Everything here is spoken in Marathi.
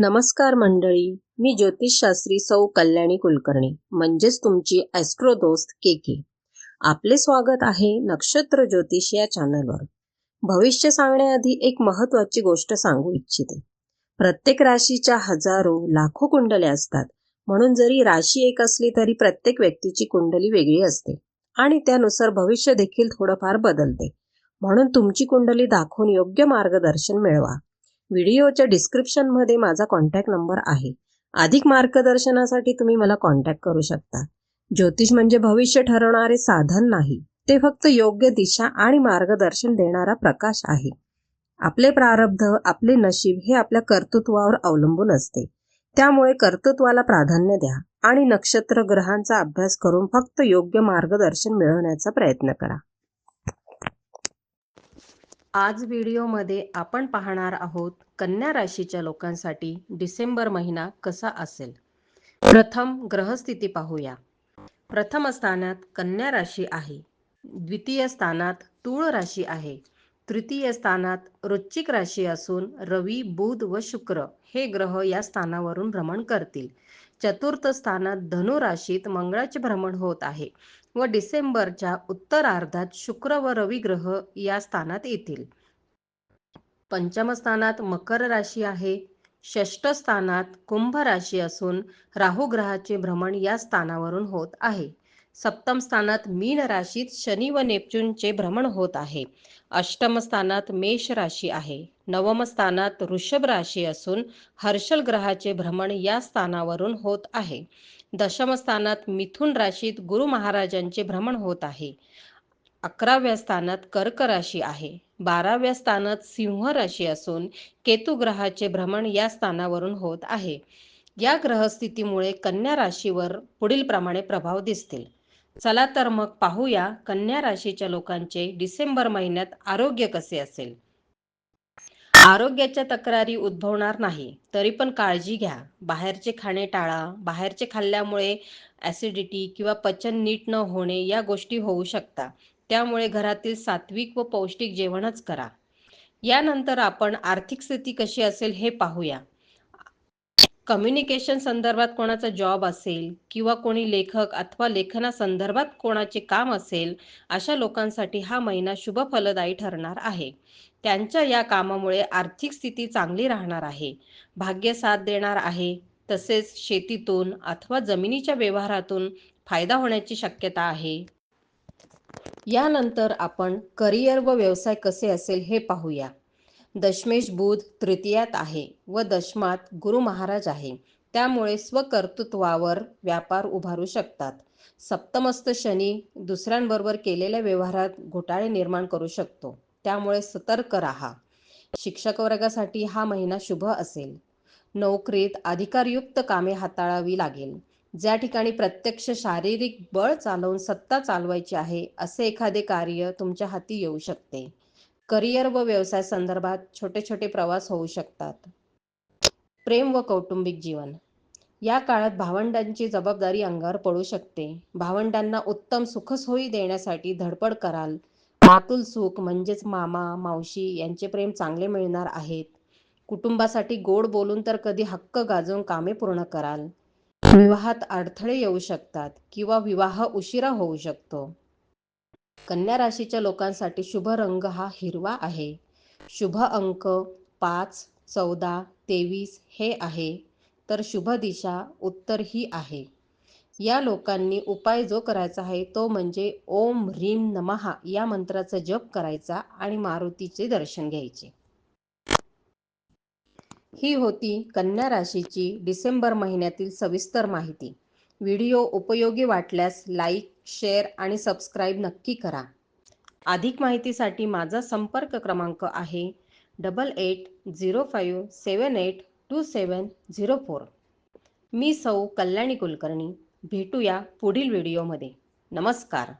नमस्कार मंडळी मी ज्योतिषशास्त्री सौ कल्याणी कुलकर्णी म्हणजेच तुमची ॲस्ट्रो दोस्त के के आपले स्वागत आहे नक्षत्र ज्योतिष या चॅनलवर भविष्य सांगण्याआधी एक महत्त्वाची गोष्ट सांगू इच्छिते. प्रत्येक राशीच्या हजारो लाखो कुंडल्या असतात. म्हणून जरी राशी एक असली तरी प्रत्येक व्यक्तीची कुंडली वेगळी असते. आणि त्यानुसार भविष्य देखील थोडंफार बदलते. म्हणून तुमची कुंडली दाखवून योग्य मार्गदर्शन मिळवा. व्हिडिओच्या डिस्क्रिप्शनमध्ये माझा कॉन्टॅक्ट नंबर आहे. अधिक मार्गदर्शनासाठी तुम्ही मला कॉन्टॅक्ट करू शकता. ज्योतिष म्हणजे भविष्य ठरवणारे साधन नाही ते फक्त योग्य दिशा आणि मार्गदर्शन देणारा प्रकाश आहे. आपले प्रारब्ध आपले नशीब हे आपल्या कर्तृत्वावर अवलंबून असते. त्यामुळे कर्तृत्वाला प्राधान्य द्या आणि नक्षत्र ग्रहांचा अभ्यास करून फक्त योग्य मार्गदर्शन मिळवण्याचा प्रयत्न करा. आज व्हिडिओमध्ये आपण पाहणार आहोत कन्या राशीच्या लोकांसाठी डिसेंबर महिना कसा असेल? प्रथम ग्रहस्थिती पाहूया. प्रथम स्थानात कन्या राशी आहे. द्वितीय स्थानात तूळ राशी आहे. तृतीय स्थानात वृश्चिक राशी असून रवी बुध व शुक्र हे ग्रह या स्थानावरून भ्रमण करतील. चतुर्थ स्थानात धनु राशीत मंगळाचे भ्रमण होत आहे व डिसेंबरच्या उत्तरार्धात शुक्र व रवी ग्रह या स्थानात येतील. पंचम स्थानात मकर राशी आहे. षष्ठ स्थानात कुंभ राशी असून राहू ग्रहाचे भ्रमण या स्थानावरून होत आहे. सप्तम स्थानात मीन राशीत शनी व नेपच्यूनचे भ्रमण होत आहे. अष्टम स्थानात मेष राशी आहे. नवम स्थानात वृषभ राशी असून हर्षल ग्रहाचे भ्रमण या स्थानावरून होत आहे. दशम स्थानात मिथुन राशीत गुरु महाराजांचे भ्रमण होत आहे. अकराव्या स्थानात कर्क राशी आहे. बाराव्या स्थानात सिंह राशी असून केतू ग्रहाचे भ्रमण या स्थानावरून होत आहे. या ग्रहस्थितीमुळे कन्या राशीवर पुढील प्रमाणे प्रभाव दिसतील. चला तर मग पाहूया कन्या राशीच्या लोकांचे डिसेंबर महिन्यात आरोग्य कसे असेल. आरोग्याच्या तक्रारी उद्भवणार नाही तरी पण काळजी घ्या. बाहेरचे खाणे टाळा. बाहेरचे खाल्ल्यामुळे ऍसिडिटी किंवा पचन नीट न होणे या गोष्टी होऊ शकतात त्यामुळे घरातील सात्विक व पौष्टिक जेवणच करा. यानंतर आपण आर्थिक स्थिती कशी असेल हे पाहूया. कम्युनिकेशन संदर्भात कोणाचा जॉब असेल किंवा कोणी लेखक अथवा लेखना संदर्भात कोणाचे काम असेल अशा लोकांसाठी हा महिना शुभ फलदायी ठरणार आहे. त्यांच्या या कामामुळे आर्थिक स्थिती चांगली राहणार आहे. भाग्य साथ देणार आहे. तसेच शेतीतून अथवा जमिनीच्या व्यवहारातून फायदा होण्याची शक्यता आहे. यानंतर आपण करिअर व व्यवसाय कसे असेल हे पाहूया. दशमेश बुध तृतीयात आहे व दशमात गुरु महाराज आहे. त्यामुळे स्वकर्तृत्वावर व्यापार उभारू शकतात. सप्तमस्त शनी दुसऱ्यांबरोबर केलेल्या व्यवहारात घोटाळे निर्माण करू शकतो. त्यामुळे सतर्क राहा. शिक्षक वर्गासाठी हा महिना शुभ असेल. नोकरीत अधिकारयुक्त कामे हाताळावी लागेल. ज्या ठिकाणी प्रत्यक्ष शारीरिक बळ चालवून सत्ता चालवायची आहे असे एखादे कार्य तुमच्या हाती येऊ शकते. करिअर व व्यवसाय संदर्भात छोटे छोटे प्रवास होऊ शकतात. प्रेम व कौटुंबिक जीवन. या काळात भावंडांची जबाबदारी अंगावर पडू शकते. भावंडांना उत्तम सुखसोयी देण्यासाठी धडपड कराल. मातुल सुख म्हणजेच मामा मावशी यांचे प्रेम चांगले मिळणार आहेत. कुटुंबासाठी गोड बोलून तर कधी हक्क गाजवून कामे पूर्ण कराल. विवाहात अडथळे येऊ शकतात किंवा विवाह उशिरा होऊ शकतो. कन्या राशीच्या लोकांसाठी शुभ रंग हा हिरवा आहे. शुभ अंक पाच चौदा तेवीस हे आहे. तर शुभ दिशा उत्तर ही आहे. या लोकांनी उपाय जो करायचा आहे तो म्हणजे ओम ह्रीम नमहा या मंत्राचा जप करायचा आणि मारुतीचे दर्शन घ्यायचे. ही होती कन्या राशीची डिसेंबर महिन्यातील सविस्तर माहिती. व्हिडिओ उपयोगी वाटल्यास लाईक शेअर आणि सबस्क्राईब नक्की करा. अधिक माहितीसाठी माझा संपर्क क्रमांक आहे double eight zero five seven eight two seven zero four मी सौ कल्याणी कुलकर्णी. भेटूया पुढील व्हिडिओमध्ये. नमस्कार.